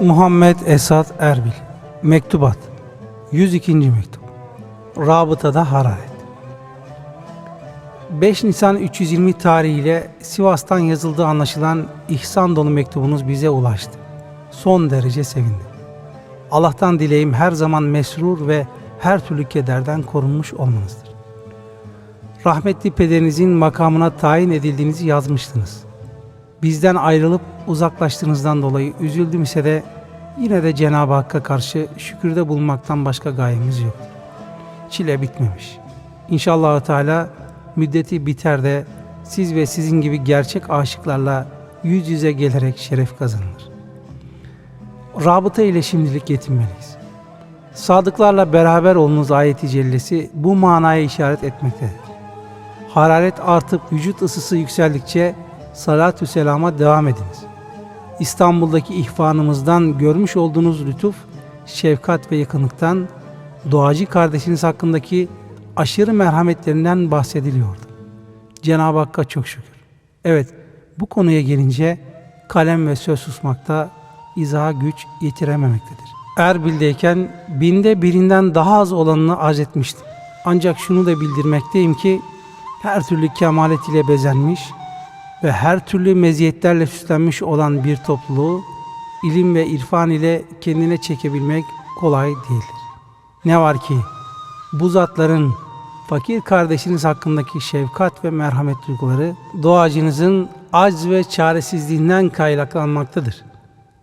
Muhammed Esat Erbil Mektubat 102. Mektup Rabıtada hararet 5 Nisan 320 tarihiyle Sivas'tan yazıldığı anlaşılan ihsan dolu mektubunuz bize ulaştı. Son derece sevindim. Allah'tan dileğim her zaman mesrur ve her türlü kederden korunmuş olmanızdır. Rahmetli pederinizin makamına tayin edildiğinizi yazmıştınız. Bizden ayrılıp uzaklaştığınızdan dolayı üzüldüm ise de yine de Cenab-ı Hakk'a karşı şükürde bulunmaktan başka gayemiz yoktur. Çile bitmemiş. İnşallah Teala müddeti biter de siz ve sizin gibi gerçek aşıklarla yüz yüze gelerek şeref kazanılır. Rabıta ile şimdilik yetinmeliyiz. Sadıklarla beraber olunuz ayeti cellesi bu manaya işaret etmektedir. Hararet artıp vücut ısısı yükseldikçe salatü selama devam ediniz. İstanbul'daki ihvanımızdan görmüş olduğunuz lütuf, şefkat ve yakınlıktan doğacı kardeşiniz hakkındaki aşırı merhametlerinden bahsediliyordu. Cenab-ı Hakk'a çok şükür. Evet, bu konuya gelince kalem ve söz susmakta izaha güç yetirememektedir. Erbil'deyken binde birinden daha az olanını arz etmiştim. Ancak şunu da bildirmekteyim ki her türlü kemalet ile bezenmiş ve her türlü meziyetlerle süslenmiş olan bir topluluğu ilim ve irfan ile kendine çekebilmek kolay değildir. Ne var ki bu zatların fakir kardeşiniz hakkındaki şefkat ve merhamet duyguları doğacınızın acz ve çaresizliğinden kaynaklanmaktadır.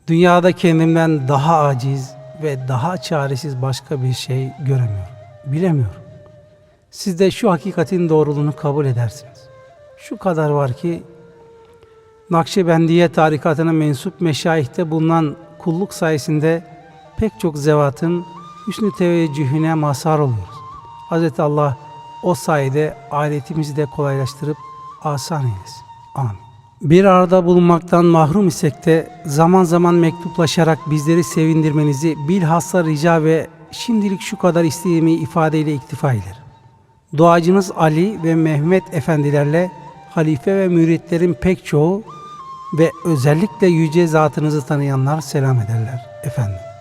Dünyada kendimden daha aciz ve daha çaresiz başka bir şey göremiyorum, bilemiyorum. Siz de şu hakikatin doğruluğunu kabul edersiniz. Şu kadar var ki Nakşibendiye tarikatına mensup meşayihte bulunan kulluk sayesinde pek çok zevatın hüsnü teveccühüne mazhar oluyoruz. Hz. Allah o sayede aletimizi de kolaylaştırıp asan eylesin. Amin. Bir arada bulunmaktan mahrum isek de zaman zaman mektuplaşarak bizleri sevindirmenizi bilhassa rica ve şimdilik şu kadar isteğimi ifadeyle iktifa eder. Duacınız Ali ve Mehmet efendilerle halife ve müritlerin pek çoğu ve özellikle yüce zatınızı tanıyanlar selam ederler efendim.